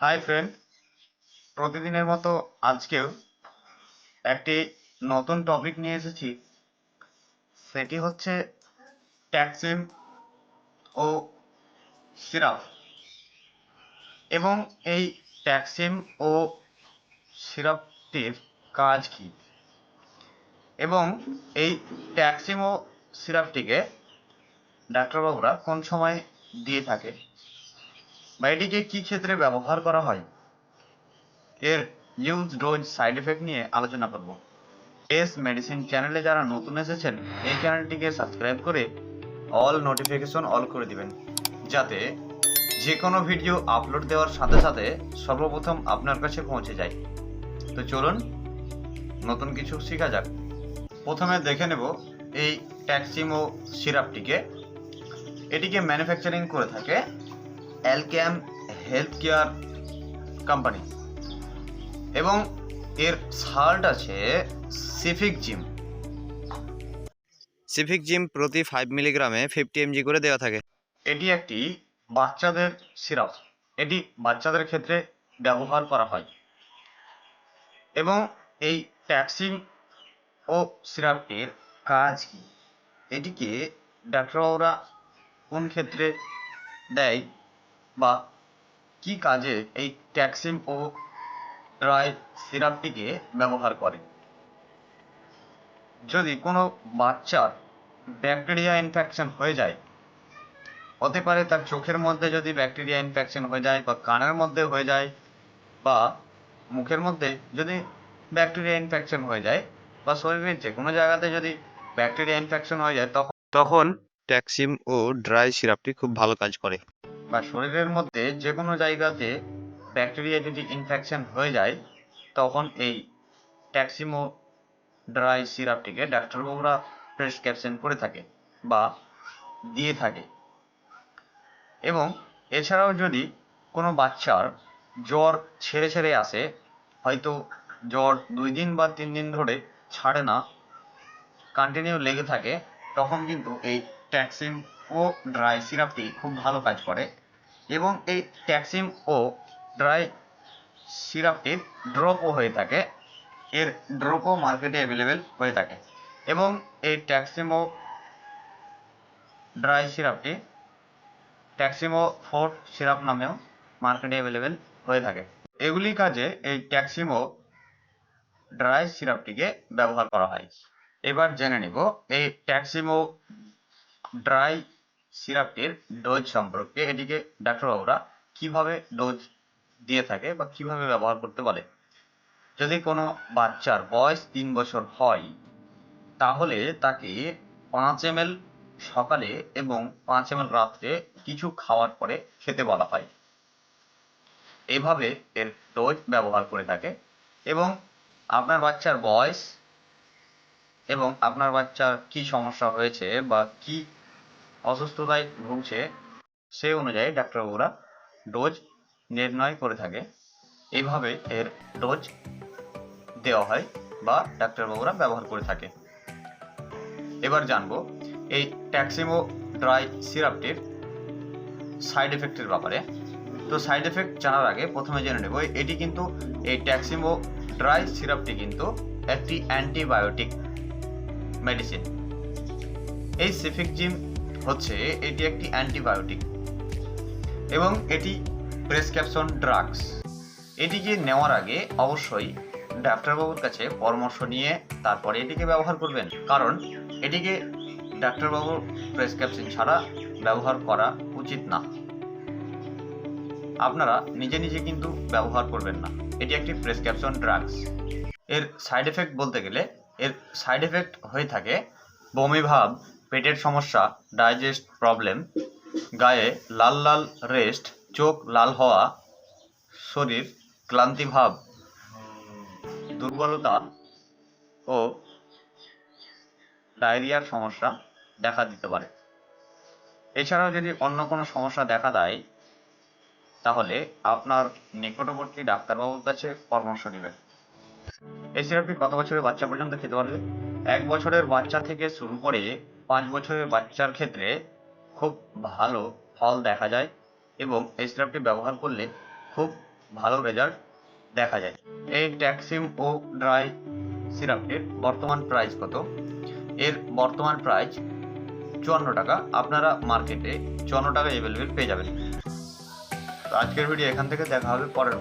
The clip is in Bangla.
হাই ফ্রেন্ড প্রতিদিনের মতো আজকেও একটি নতুন টপিক নিয়ে এসেছি। সেটি হচ্ছে ট্যাক্সিম ও সিরাপ এবং এই ট্যাক্সিম ও সিরাপটির কাজ কি? এবং এই ট্যাক্সিম ও সিরাপটিকে ডাক্তারবাবুরা কোন সময় দিয়ে থাকে? বা এটিকে কি ক্ষেত্রে ব্যবহার করা হয়? এর ইউজ ডোজ সাইড এফেক্ট নিয়ে আলোচনা করব। এস মেডিসিন চ্যানেলে যারা নতুন এসেছেন, এই চ্যানেলটিকে সাবস্ক্রাইব করে অল নোটিফিকেশন অল করে দিবেন। যাতে যে কোনো ভিডিও আপলোড দেওয়ার সাথে সাথে সর্বপ্রথম আপনার কাছে পৌঁছে যায়। তো চলুন, নতুন কিছু শেখা যাক। প্রথমে দেখে নেব এই ট্যাক্সিমো সিরাপটিকে এটিকে ম্যানুফ্যাকচারিং করে থাকে অ্যালক্যাম হেলথ কেয়ার কোম্পানি। এবং এর সাল্ট আছে সিফিক জিম। সিফিক জিম প্রতি ফাইভ মিলিগ্রামে ফিফটি এমজি করে দেওয়া থাকে। এটি একটি বাচ্চাদের সিরাপ। এটি বাচ্চাদের ক্ষেত্রে ব্যবহার করা হয়। এবং এই ট্যাক্সিং ও সিরাপটির কাজ কি? এটিকে ডাক্তারবাবুরা কোন ক্ষেত্রে দেয়? বা কি কাজে এই ট্যাক্সিম ও ড্রাই সিরাপটিকে ব্যবহার করে? যদি কোনো বাচ্চার ব্যাকটেরিয়া ইনফেকশন হয়ে যায়, হতে পারে তার চোখের মধ্যে যদি ব্যাকটেরিয়া ইনফেকশন হয়ে যায় বা কানের মধ্যে হয়ে যায় বা মুখের মধ্যে যদি ব্যাকটেরিয়া ইনফেকশন হয়ে যায় বা শরীরের যে কোনো জায়গাতে যদি ব্যাকটেরিয়া ইনফেকশন হয়ে যায় তখন তখন ট্যাক্সিম ও ড্রাই সিরাপটি খুব ভালো কাজ করে। বা শরীরের মধ্যে যে কোনো জায়গাতে ব্যাকটেরিয়া যদি ইনফেকশন হয়ে যায়, তখন এই ট্যাক্সিমো ড্রাই সিরাপটিকে ডাক্তারবাবুরা প্রেসক্রিপশন করে থাকে বা দিয়ে থাকে। এবং এছাড়াও যদি কোনো বাচ্চার জ্বর ছেড়ে ছেড়ে আসে, হয়তো জ্বর দুই দিন বা তিন দিন ধরে ছাড়ে না কন্টিনিউ লেগে থাকে, তখন কিন্তু এই ট্যাক্সিম ও ড্রাই সিরাপটি খুব ভালো কাজ করে। এবং এই ট্যাক্সিম ও ড্রাই সিরাপটির ড্রপও হয়ে থাকে। এর ড্রপও মার্কেটে অ্যাভেলেবেল হয়ে থাকে। এবং এই ট্যাক্সিমো ড্রাই সিরাপটি ট্যাক্সিমো ফোর সিরাপ নামেও মার্কেটে অ্যাভেলেবেল হয়ে থাকে। এগুলি কাজে এই ট্যাক্সিমো ড্রাই সিরাপটিকে ব্যবহার করা হয়। এবার জেনে নিব, এই ট্যাক্সিমো ড্রাই সিরাপটির ডোজ সম্পর্কে এটিকে ডাক্তারবাবুরা কীভাবে ডোজ দিয়ে থাকে বা কীভাবে ব্যবহার করতে বলে যদি কোনো বাচ্চার বয়স তিন বছর হয়, তাহলে তাকে পাঁচ এম সকালে এবং পাঁচ এম রাত্রে কিছু খাওয়ার পরে খেতে বলা হয়। এভাবে এর ডোজ ব্যবহার করে থাকে এবং আপনার বাচ্চার বয়স এবং আপনার বাচ্চার কি সমস্যা হয়েছে বা কি অসুস্থতায় ভুগছে, সে অনুযায়ী ডাক্তারবাবুরা ডোজ নির্ণয় করে থাকে। এইভাবে এর ডোজ দেওয়া হয় বা ডাক্তারবাবুরা ব্যবহার করে থাকে। এবার জানব এই ট্যাক্সিমো ড্রাই সিরাপটির সাইড এফেক্টের ব্যাপারে। তো সাইড এফেক্ট জানার আগে প্রথমে জেনে নেব, এটি কিন্তু এই ট্যাক্সিমো ড্রাই সিরাপটি কিন্তু একটি অ্যান্টিবায়োটিক মেডিসিন। এই সিফিক জিম হচ্ছে এটি একটি অ্যান্টিবায়োটিক এবং এটি প্রেসক্রিপশন ড্রাগস। এটিকে নেওয়ার আগে অবশ্যই ডাক্তারবাবুর কাছে পরামর্শ নিয়ে তারপরে এটিকে ব্যবহার করবেন। কারণ এটিকে ডাক্তারবাবুর প্রেসক্রিপশন ছাড়া ব্যবহার করা উচিত না। আপনারা নিজে নিজে কিন্তু ব্যবহার করবেন না। এটি একটি প্রেসক্রিপশন ড্রাগস। এর সাইড এফেক্ট বলতে গেলে এর সাইড এফেক্ট হয়ে থাকে বমি ভাব পেটের সমস্যা, ডাইজেস্ট প্রবলেম, গায়ে লাল লাল রেস্ট, চোখ লাল হওয়া, শরীর ক্লান্তি ভাব, দুর্বলতা ও ডায়রিয়ার সমস্যা দেখা দিতে পারে। এছাড়াও যদি অন্য কোনো সমস্যা দেখা দেয়, তাহলে আপনার নিকটবর্তী ডাক্তারবাবুর কাছে পরামর্শ নেবেন। এই সিরাপটি কত বছরের বাচ্চা পর্যন্ত খেতে পারবে। এক বছরের বাচ্চা থেকে শুরু করে পাঁচ বছরের বাচ্চার ক্ষেত্রে খুব ভালো ফল দেখা যায় এবং এই সিরাপটি ব্যবহার করলে খুব ভালো রেজাল্ট দেখা যায়। এই ট্যাক্সিম ও ড্রাই সিরাপটির বর্তমান প্রাইস কত? এর বর্তমান প্রাইস চুয়ান্ন টাকা। আপনারা মার্কেটে চুয়ান্ন টাকা অ্যাভেলেবেল পেয়ে যাবেন। আজকের ভিডিও এখান থেকে দেখা হবে, পরের ভিডিও